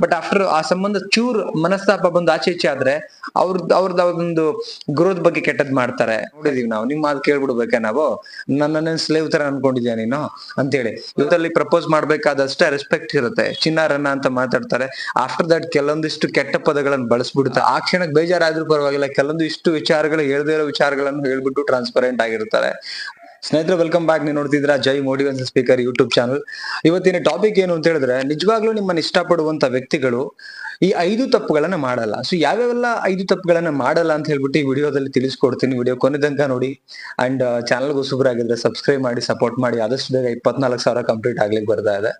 But after ಆ ಸಂಬಂಧ ಚೂರ್ ಮನಸ್ತಾಪ ಬಂದು ಆಚೆ ಈಚೆ ಆದ್ರೆ ಅವ್ರದ್ದು ಅವ್ರದ್ದು ಅವ್ರದೊಂದು ಗ್ರೋತ್ ಬಗ್ಗೆ ಕೆಟ್ಟದ್ ಮಾಡ್ತಾರೆ. ನೋಡಿದೀವಿ ನಾವು. ನಿಮ್ ಮಾತು ಕೇಳ್ಬಿಡ್ಬೇಕ ನಾವು? ನನ್ನ ಸ್ಲೇವ್ ತರ ಅನ್ಕೊಂಡಿದ್ಯಾ ನೀನು? ಅಂತೇಳಿ. ಇವತ್ತಲ್ಲಿ ಪ್ರಪೋಸ್ ಮಾಡ್ಬೇಕಾದಷ್ಟೇ ರೆಸ್ಪೆಕ್ಟ್ ಇರುತ್ತೆ. ಚಿನ್ನಾರನ್ನ ಅಂತ ಮಾತಾಡ್ತಾರೆ. ಆಫ್ಟರ್ ದಟ್ ಕೆಲವೊಂದಿಷ್ಟು ಕೆಟ್ಟ ಪದಗಳನ್ನು ಬಳಸ್ಬಿಡುತ್ತೆ ಆ ಕ್ಷಣಕ್ಕೆ ಬೇಜಾರಾದ್ರೂ ಪರವಾಗಿಲ್ಲ. ಕೆಲವೊಂದು ಇಷ್ಟು ವಿಚಾರಗಳು ಹೇಳದೇ ಇರೋ ವಿಚಾರಗಳನ್ನು ಹೇಳ್ಬಿಟ್ಟು ಟ್ರಾನ್ಸ್ಪರೆಂಟ್ ಆಗಿರ್ತಾರೆ. ಸ್ನೇಹಿತರೆ ವೆಲ್ಕಮ್ ಬ್ಯಾಕ್ ನೀವು ನೋಡ್ತಿದ್ರ Jai motivation speaker YouTube channel ಇವತ್ತಿನ ಟಾಪಿಕ್ ಏನು ಅಂತ ಹೇಳಿದ್ರೆ, ನಿಜವಾಗ್ಲೂ ನಿಮ್ಮನ್ನ ಇಷ್ಟಪಡುವಂತ ವ್ಯಕ್ತಿಗಳು ಈ ಐದು ತಪ್ಪುಗಳನ್ನ ಮಾಡಲ್ಲ. ಸೊ ಯಾವ್ಯಾವೆಲ್ಲ ಐದು ತಪ್ಪುಗಳನ್ನ ಮಾಡಲ್ಲ ಅಂತ ಹೇಳ್ಬಿಟ್ಟು ಈ ವಿಡಿಯೋದಲ್ಲಿ ತಿಳಿಸ್ಕೊಡ್ತೀನಿ. ವಿಡಿಯೋ ಕೊನೆ ತನಕ ನೋಡಿ ಅಂಡ್ ಚಾನಲ್ ಆಗಿದ್ರೆ ಸಬ್ಸ್ಕ್ರೈಬ್ ಮಾಡಿ ಸಪೋರ್ಟ್ ಮಾಡಿ. ಆದಷ್ಟು ಬೇಗ ಇಪ್ಪತ್ನಾಲ್ಕು ಸಾವಿರ ಕಂಪ್ಲೀಟ್ ಆಗ್ಲಿಕ್ಕೆ ಬರ್ತಾ ಇದೆ.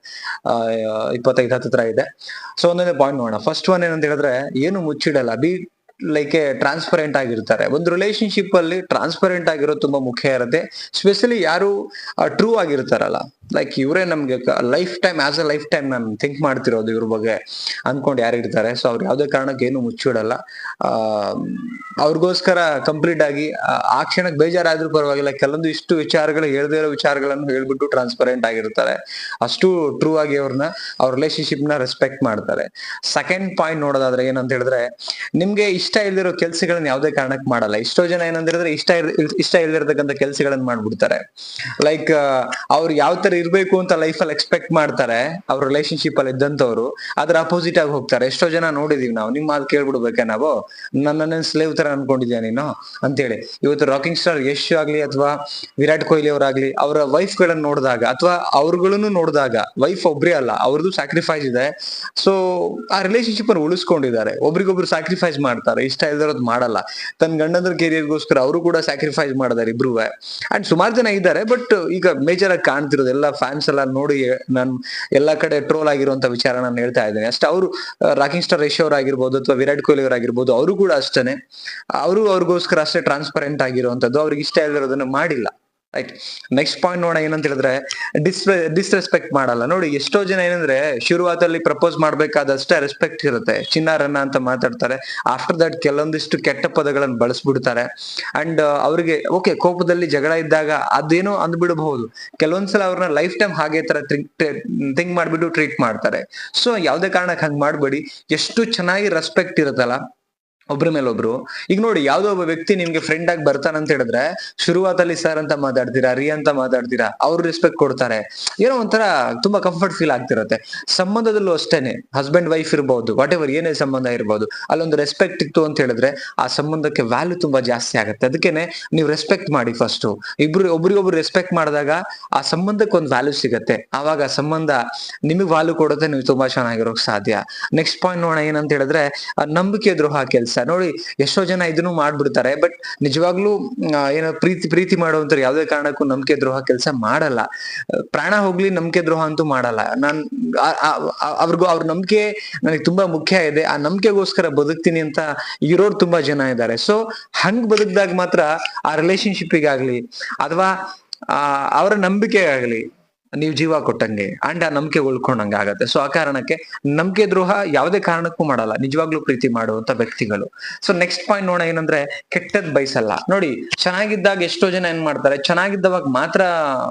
ಇಪ್ಪತ್ತೈದು ಹತ್ರ ಇದೆ. ಸೊ ಒಂದೊಂದೇ ಪಾಯಿಂಟ್ ನೋಡೋಣ. ಫಸ್ಟ್ ಒನ್ ಏನಂತ ಹೇಳಿದ್ರೆ, ಏನು ಮುಚ್ಚಿಡಲ್ಲ. ಬಿ ಲೈಕ್ ಟ್ರಾನ್ಸ್ಪರೆಂಟ್ ಆಗಿರ್ತಾರೆ. ಒಂದು ರಿಲೇಶನ್ಶಿಪ್ ಅಲ್ಲಿ ಟ್ರಾನ್ಸ್ಪರೆಂಟ್ ಆಗಿರೋದು ತುಂಬಾ ಮುಖ್ಯ ಇರುತ್ತೆ. ಸ್ಪೆಷಲಿ ಯಾರು ಟ್ರೂ ಆಗಿರ್ತಾರಲ್ಲ. ಲೈಕ್ ಇವರೇ ನಮ್ಗೆ life time as a life time ನಾನು ಥಿಂಕ್ ಮಾಡ್ತಿರೋದು ಇವ್ರ ಬಗ್ಗೆ. ಅನ್ಕೊಂಡು ಯಾರು ಇರ್ತಾರೆ. ಸೊ ಅವ್ರು ಯಾವ್ದೇ ಕಾರಣಕ್ಕೆ ಏನು ಮುಚ್ಚಿಡಲ್ಲ. ಅವ್ರಿಗೋಸ್ಕರ ಕಂಪ್ಲೀಟ್ ಆಗಿ ಆ, ಆ ಕ್ಷಣಕ್ಕೆ ಬೇಜಾರಾದ್ರೂ ಪರವಾಗಿಲ್ಲ. ಕೆಲವೊಂದು ಇಷ್ಟು ವಿಚಾರಗಳು ಹೇಳ್ದೇ ಇರೋ ವಿಚಾರಗಳನ್ನು ಹೇಳ್ಬಿಟ್ಟು ಟ್ರಾನ್ಸ್ಪರೆಂಟ್ ಆಗಿರ್ತಾರೆ. ಅಷ್ಟು ಟ್ರೂ ಆಗಿ ಅವ್ರನ್ನ ಅವ್ರ ರಿಲೇಶನ್ಶಿಪ್ನ ರೆಸ್ಪೆಕ್ಟ್ ಮಾಡ್ತಾರೆ. ಸೆಕೆಂಡ್ ಪಾಯಿಂಟ್ ನೋಡೋದಾದ್ರೆ ಏನಂತ ಹೇಳಿದ್ರೆ ನಿಮ್ಗೆ ಇಷ್ಟ ಇಲ್ದಿರೋ ಕೆಲಸಗಳನ್ನ ಯಾವ್ದೇ ಕಾರಣಕ್ಕೆ ಮಾಡಲ್ಲ. ಎಷ್ಟೋ ಜನ ಏನಂತ ಹೇಳಿದ್ರೆ ಇಷ್ಟ ಇಷ್ಟ ಇಲ್ದಿರತಕ್ಕಂಥ ಕೆಲ್ಸಗಳನ್ನ ಮಾಡ್ಬಿಡ್ತಾರೆ. ಲೈಕ್ ಅವ್ರು ಯಾವ ತರ ಇರ್ಬೇಕು ಅಂತ ಲೈಫ್ ಅಲ್ಲಿ ಎಕ್ಸ್ಪೆಕ್ಟ್ ಮಾಡ್ತಾರೆ, ಅವ್ರ ರಿಲೇಶನ್ಶಿಪ್ ಅಲ್ಲಿ ಇದ್ದಂತವ್ರು ಅದ್ರ ಅಪೋಸಿಟ್ ಆಗಿ ಹೋಗ್ತಾರೆ. ಎಷ್ಟೋ ಜನ ನೋಡಿದೀವಿ ನಾವು. ನಿಮ್ಮ ಮಾತು ಕೇಳ್ಬಿಡ್ಬೇಕೆ ನಾವು? ನನ್ನ ಸ್ಲೇವ್ ತರ ಅನ್ಕೊಂಡಿದ್ಯಾ ನೀನು? ಅಂತೇಳಿ. ಇವತ್ತು ರಾಕಿಂಗ್ ಸ್ಟಾರ್ ಯಶ್ ಆಗ್ಲಿ ಅಥವಾ ವಿರಾಟ್ ಕೊಹ್ಲಿ ಅವರಾಗ್ಲಿ, ಅವರ ವೈಫ್ ಗಳನ್ನ ನೋಡಿದಾಗ ಅಥವಾ ಅವ್ರುಗಳನ್ನು ನೋಡಿದಾಗ ವೈಫ್ ಒಬ್ರೇ ಅಲ್ಲ ಅವ್ರದ್ದು ಸ್ಯಾಕ್ರಿಫೈಸ್ ಇದೆ. ಸೊ ಆ ರಿಲೇಶನ್ಶಿಪ್ ಅನ್ನು ಉಳಿಸ್ಕೊಂಡಿದ್ದಾರೆ. ಒಬ್ರಿಗೊಬ್ರು ಸ್ಯಾಕ್ರಿಫೈಸ್ ಮಾಡ್ತಾರೆ. ಇಷ್ಟ ಇಲ್ದಿರೋದು ಮಾಡಲ್ಲ. ತನ್ನ ಗಂಡಂದ್ರ ಕೆರಿಯರ್ಗೋಸ್ಕರ ಅವರು ಕೂಡ ಸ್ಯಾಕ್ರಿಫೈಸ್ ಮಾಡಿದಾರೆ ಇಬ್ರು ಅಂಡ್ ಸುಮಾರು ಜನ ಇದ್ದಾರೆ ಬಟ್ ಈಗ ಮೇಜರ್ ಆಗಿ ಕಾಣ್ತಿರೋದು ಎಲ್ಲ ಫ್ಯಾನ್ಸ್ ಎಲ್ಲ ನೋಡಿ ನಾನು ಎಲ್ಲಾ ಕಡೆ ಟ್ರೋಲ್ ಆಗಿರುವಂತ ವಿಚಾರ ನಾನು ಹೇಳ್ತಾ ಇದ್ದೇನೆ. ಅಷ್ಟೇ ಅವರು ರಾಕಿಂಗ್ ಸ್ಟಾರ್ ರೇಷ್ ಅವ್ರ ಆಗಿರ್ಬೋದು ಅಥವಾ ವಿರಾಟ್ ಕೊಹ್ಲಿ ಅವರಾಗಿರ್ಬೋದು, ಅವರು ಕೂಡ ಅಷ್ಟೇನೆ. ಅವರು ಅವ್ರಿಗೋಸ್ಕರ ಅಷ್ಟೇ ಟ್ರಾನ್ಸ್ಪರೆಂಟ್ ಆಗಿರುವಂತದ್ದು, ಅವ್ರಿಗೆ ಇಷ್ಟ ಇಲ್ದಿರೋದನ್ನ ಮಾಡಿಲ್ಲ. ರೈಟ್ ನೆಕ್ಸ್ಟ್ ಪಾಯಿಂಟ್ ನೋಡ ಏನಂತ ಹೇಳಿದ್ರೆ ಡಿಸ್ ಡಿಸ್ರೆಸ್ಪೆಕ್ಟ್ ಮಾಡಲ್ಲ. ನೋಡಿ, ಎಷ್ಟೋ ಜನ ಏನಂದ್ರೆ, ಶುರುವಾತಲ್ಲಿ ಪ್ರಪೋಸ್ ಮಾಡ್ಬೇಕಾದಷ್ಟೇ ರೆಸ್ಪೆಕ್ಟ್ ಇರುತ್ತೆ. ಚಿನ್ನಾರನ್ನ ಅಂತ ಮಾತಾಡ್ತಾರೆ. ಆಫ್ಟರ್ ದಟ್ ಕೆಲವೊಂದಿಷ್ಟು ಕೆಟ್ಟ ಪದಗಳನ್ನು ಬಳಸ್ಬಿಡ್ತಾರೆ. ಅಂಡ್ ಅವ್ರಿಗೆ ಓಕೆ ಕೋಪದಲ್ಲಿ ಜಗಳ ಇದ್ದಾಗ ಅದೇನೋ ಅಂದ್ಬಿಡಬಹುದು. ಕೆಲವೊಂದ್ಸಲ ಅವ್ರನ್ನ ಲೈಫ್ ಟೈಮ್ ಹಾಗೆ ತರ ಥಿಂಕ್ ಮಾಡ್ಬಿಟ್ಟು ಟ್ರೀಟ್ ಮಾಡ್ತಾರೆ. ಸೊ ಯಾವ್ದೇ ಕಾರಣಕ್ಕೆ ಹಂಗ್ ಮಾಡ್ಬೇಡಿ. ಎಷ್ಟು ಚೆನ್ನಾಗಿ ರೆಸ್ಪೆಕ್ಟ್ ಇರುತ್ತಲ್ಲ ಒಬ್ರ ಮೇಲೊಬ್ರು ಈಗ ನೋಡಿ, ಯಾವ್ದೋ ಒಬ್ಬ ವ್ಯಕ್ತಿ ನಿಮ್ಗೆ ಫ್ರೆಂಡ್ ಆಗಿ ಬರ್ತಾನಂತ ಹೇಳಿದ್ರೆ, ಶುರುವಾತಲ್ಲಿ ಸರ್ ಅಂತ ಮಾತಾಡ್ತೀರಾ, ರೀ ಅಂತ ಮಾತಾಡ್ತೀರಾ, ಅವ್ರು ರೆಸ್ಪೆಕ್ಟ್ ಕೊಡ್ತಾರೆ. ಏನೋ ಒಂಥರ ತುಂಬಾ ಕಂಫರ್ಟ್ ಫೀಲ್ ಆಗ್ತಿರತ್ತೆ. ಸಂಬಂಧದಲ್ಲೂ ಅಷ್ಟೇನೆ ಹಸ್ಬೆಂಡ್ ವೈಫ್ ಇರ್ಬೋದು ವಾಟ್ ಎವರ್ ಏನೇ ಸಂಬಂಧ ಇರ್ಬೋದು, ಅಲ್ಲೊಂದು ರೆಸ್ಪೆಕ್ಟ್ ಇತ್ತು ಅಂತ ಹೇಳಿದ್ರೆ, ಆ ಸಂಬಂಧಕ್ಕೆ ವ್ಯಾಲ್ಯೂ ತುಂಬಾ ಜಾಸ್ತಿ ಆಗುತ್ತೆ. ಅದಕ್ಕೇನೆ ನೀವು ರೆಸ್ಪೆಕ್ಟ್ ಮಾಡಿ ಫಸ್ಟ್ ಇಬ್ರು, ಒಬ್ರಿಗೊಬ್ರು ರೆಸ್ಪೆಕ್ಟ್ ಮಾಡಿದಾಗ ಆ ಸಂಬಂಧಕ್ಕೆ ಒಂದು ವ್ಯಾಲ್ಯೂ ಸಿಗತ್ತೆ. ಆವಾಗ ಸಂಬಂಧ ನಿಮಗೆ ವ್ಯಾಲ್ಯೂ ಕೊಡುತ್ತೆ ನೀವು ತುಂಬಾ ಚೆನ್ನಾಗಿರೋಕ್ ಸಾಧ್ಯ. ನೆಕ್ಸ್ಟ್ ಪಾಯಿಂಟ್ ನೋಡೋಣ ಏನಂತ ಹೇಳಿದ್ರೆ, ನಂಬಿಕೆ ದ್ರೋಹ ಕೆಲಸ. ನೋಡಿ, ಎಷ್ಟೋ ಜನ ಇದನ್ನು ಮಾಡ್ಬಿಡ್ತಾರೆ ಬಟ್ ನಿಜವಾಗ್ಲೂ ಏನೋ ಪ್ರೀತಿ ಪ್ರೀತಿ ಮಾಡುವಂತರು ಯಾವುದೇ ಕಾರಣಕ್ಕೂ ನಂಬಿಕೆ ದ್ರೋಹ ಕೆಲಸ ಮಾಡಲ್ಲ. ಪ್ರಾಣ ಹೋಗ್ಲಿ ನಂಬಿಕೆ ದ್ರೋಹ ಅಂತೂ ಮಾಡಲ್ಲ. ನಾನ್ ಅವ್ರಿಗೂ, ಅವ್ರ ನಂಬಿಕೆ ನನಗೆ ತುಂಬಾ ಮುಖ್ಯ ಇದೆ. ಆ ನಂಬಿಕೆಗೋಸ್ಕರ ಬದುಕ್ತೀನಿ ಅಂತ ಇರೋರು ತುಂಬಾ ಜನ ಇದ್ದಾರೆ. ಸೊ ಹಂಗ್ ಬದುಕ್ದಾಗ ಮಾತ್ರ ಆ ರಿಲೇಶನ್ಶಿಪ್ಪಿಗಾಗ್ಲಿ ಅಥವಾ, ಆ, ಅವರ ನಂಬಿಕೆಗಾಗ್ಲಿ ನೀವು ಜೀವ ಕೊಟ್ಟಂಗೆ, ಅಂಡ್ ಆ ನಂಬಿಕೆ ಉಳ್ಕೊಂಡಂಗೆ ಆಗತ್ತೆ. ಸೊ ಆ ಕಾರಣಕ್ಕೆ ನಂಬಿಕೆ ದ್ರೋಹ ಯಾವುದೇ ಕಾರಣಕ್ಕೂ ಮಾಡಲ್ಲ. ನಿಜವಾಗ್ಲೂ ಪ್ರೀತಿ ಮಾಡುವಂತ ವ್ಯಕ್ತಿಗಳು. ಸೊ ನೆಕ್ಸ್ಟ್ ಪಾಯಿಂಟ್ ನೋಡ ಏನಂದ್ರೆ ಕೆಟ್ಟದ್ ಬಯಸಲ್ಲ. ನೋಡಿ, ಚೆನ್ನಾಗಿದ್ದಾಗ ಎಷ್ಟೋ ಜನ ಏನ್ ಮಾಡ್ತಾರೆ, ಚೆನ್ನಾಗಿದ್ದವಾಗ ಮಾತ್ರ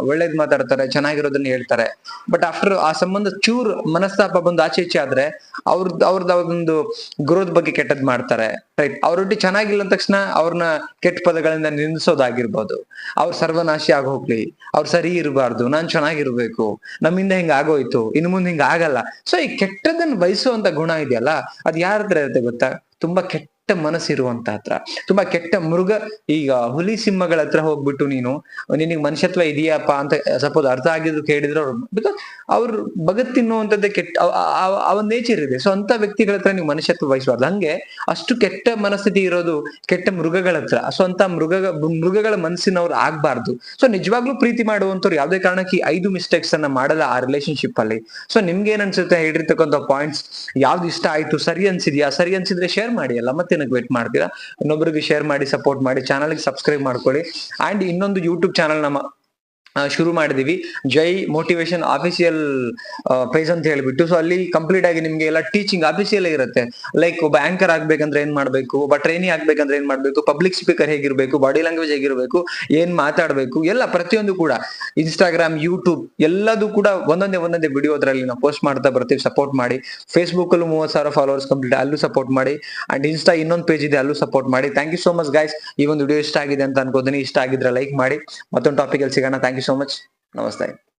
ಒಳ್ಳೇದ್ ಮಾತಾಡ್ತಾರೆ, ಚೆನ್ನಾಗಿರೋದನ್ನ ಹೇಳ್ತಾರೆ. ಬಟ್ ಆಫ್ಟರ್ ಆ ಸಂಬಂಧ ಚೂರ್ ಮನಸ್ತಾಪ ಬಂದು ಆಚೆ ಈಚೆ ಆದ್ರೆ ಅವ್ರದ್ದು ಅವ್ರದ್ದು ಅವ್ರದೊಂದು ಗ್ರೋತ್ ಬಗ್ಗೆ ಕೆಟ್ಟದ್ ಮಾಡ್ತಾರೆ. ರೈಟ್ ಅವ್ರೊಟ್ಟಿ ಚೆನ್ನಾಗಿಲ್ಲ ಅಂದ ತಕ್ಷಣ ಅವ್ರನ್ನ ಕೆಟ್ಟ ಪದಗಳಿಂದ ನಿಂದಿಸೋದಾಗಿರ್ಬೋದು. ಅವ್ರ ಸರ್ವನಾಶಿ ಆಗೋಗ್ಲಿ, ಅವ್ರ ಸರಿ ಇರಬಾರ್ದು, ನಾನ್ ಚೆನ್ನಾಗಿರ್ಬೇಕು, ನಮ್ಮಿಂದ ಹಿಂಗ ಆಗೋಯ್ತು, ಇನ್ನು ಮುಂದೆ ಹಿಂಗ ಆಗಲ್ಲ. ಸೊ ಈ ಕೆಟ್ಟದನ್ನ ಬಯಸುವಂತ ಗುಣ ಇದೆಯಲ್ಲ, ಅದ್ ಯಾರ ಹತ್ರ ಇರುತ್ತೆ ಗೊತ್ತಾ? ತುಂಬಾ ಕೆಟ್ಟ ಮನಸ್ಸಿರುವಂತ ಹತ್ರ ತುಂಬಾ ಕೆಟ್ಟ ಮೃಗ, ಈಗ ಹುಲಿ ಸಿಂಹಗಳ ಹತ್ರ ಹೋಗ್ಬಿಟ್ಟು ನೀನು, ನಿನಗೆ ಮನುಷ್ಯತ್ವ ಇದೆಯಪ್ಪ ಅಂತ ಸಪೋಸ್ ಅರ್ಥ ಆಗಿದ್ರು ಕೇಳಿದ್ರು ಅವ್ರು ಬಿಕಾಸ್ ಅವ್ರು ಬಗತ್ ತಿನ್ನುವಂಥದ್ದೇ ಕೆಟ್ಟ ಅವನ್ ನೇಚರ್ ಇದೆ. ಸೊ ಅಂತ ವ್ಯಕ್ತಿಗಳ ಹತ್ರ ನೀವು ಮನುಷ್ಯತ್ವ ವಹಿಸಬಾರ್ದು. ಹಂಗೆ ಅಷ್ಟು ಕೆಟ್ಟ ಮನಸ್ಥಿತಿ ಇರೋದು ಕೆಟ್ಟ ಮೃಗಗಳ ಹತ್ರ. ಸೊ ಅಂತ ಮೃಗ, ಮೃಗಗಳ ಮನಸ್ಸಿನವ್ರು ಆಗ್ಬಾರ್ದು. ಸೊ ನಿಜವಾಗ್ಲೂ ಪ್ರೀತಿ ಮಾಡುವಂತವ್ರು ಯಾವ್ದೇ ಕಾರಣಕ್ಕೆ ಐದು ಮಿಸ್ಟೇಕ್ಸ್ ಅನ್ನ ಮಾಡಲ್ಲ ಆ ರಿಲೇಶನ್ಶಿಪ್ ಅಲ್ಲಿ. ಸೊ ನಿಮ್ಗೆ ಏನ್ ಅನ್ಸುತ್ತೆ? ಹೇಳಿರ್ತಕ್ಕಂಥ ಪಾಯಿಂಟ್ಸ್ ಯಾವ್ದು ಇಷ್ಟ ಆಯ್ತು? ಸರಿ ಅನ್ಸಿದ್ಯಾ? ಸರಿ ಅನ್ಸಿದ್ರೆ ಶೇರ್ ಮಾಡಿ ಅಲ್ಲ. ಮತ್ತೆ ನನಗೆ ವೇಟ್ ಮಾಡ್ತೀರಾ? ಇನ್ನೊಬ್ರಿಗೆ ಶೇರ್ ಮಾಡಿ ಸಪೋರ್ಟ್ ಮಾಡಿ ಚಾನಲ್ಗೆ ಸಬ್ಸ್ಕ್ರೈಬ್ ಮಾಡ್ಕೊಳ್ಳಿ. ಅಂಡ್ ಇನ್ನೊಂದು ಯೂಟ್ಯೂಬ್ ಚಾನಲ್ ನಮ್ಮ ಶುರು ಮಾಡಿದೀವಿ. ಜೈ ಮೋಟಿವೇಶನ್ ಆಫಿಷಿಯಲ್ ಪೇಜ್ ಅಂತ ಹೇಳ್ಬಿಟ್ಟು. ಸೊ ಅಲ್ಲಿ ಕಂಪ್ಲೀಟ್ ಆಗಿ ನಿಮ್ಗೆ ಎಲ್ಲ ಟೀಚಿಂಗ್ ಆಫಿಷಿಯಲ್ ಇರುತ್ತೆ. ಲೈಕ್ ಒಬ್ಬ ಆಂಕರ್ ಆಗ್ಬೇಕಂದ್ರೆ ಏನ್ ಮಾಡ್ಬೇಕು? ಒಬ್ಬ ಟ್ರೈನಿ ಆಗ್ಬೇಕಂದ್ರೆ ಏನ್ ಮಾಡ್ಬೇಕು? ಪಬ್ಲಿಕ್ ಸ್ಪೀಕರ್ ಹೇಗಿರ್ಬೇಕು? ಬಾಡಿ ಲ್ಯಾಂಗ್ವೇಜ್ ಹೇಗಿರ್ಬೇಕು? ಏನ್ ಮಾತಾಡ್ಬೇಕು? ಎಲ್ಲ ಪ್ರತಿಯೊಂದು ಕೂಡ ಇನ್ಸ್ಟಾಗ್ರಾಮ್ ಯೂಟ್ಯೂಬ್ ಎಲ್ಲದೂ ಕೂಡ ಒಂದೊಂದೇ ಒಂದೊಂದೇ ವಿಡಿಯೋ ಅದರಲ್ಲಿ ನಾವು ಪೋಸ್ಟ್ ಮಾಡ್ತಾ ಬರ್ತೀವಿ. ಸಪೋರ್ಟ್ ಮಾಡಿ. ಫೇಸ್ಬುಕ್ ಅಲ್ಲೂ ಮೂವತ್ತು ಸಾವಿರ ಫಾಲೋವರ್ಸ್ ಕಂಪ್ಲೀಟ್ ಅಲ್ಲೂ ಸಪೋರ್ಟ್ ಮಾಡಿ. ಅಂಡ್ ಇನ್ಸ್ಟಾ ಇನ್ನೊಂದು ಪೇಜ್ ಇದೆ, ಅಲ್ಲೂ ಸಪೋರ್ಟ್ ಮಾಡಿ. Thank you so much guys ಈ ಒಂದು ವಿಡಿಯೋ ಇಷ್ಟ ಆಗಿದೆ ಅಂತ ಅನ್ಕೋತೀನಿ. ಇಷ್ಟ ಆಗಿದ್ರೆ ಲೈಕ್ ಮಾಡಿ. ಮತ್ತೊಂದು ಟಾಪಿಕ್ ಅಲ್ಲಿ ಸಿಗೋಣ. ಥ್ಯಾಂಕ್ ಯು ಸೋ ಮಚ್ ನಮಸ್ತೆ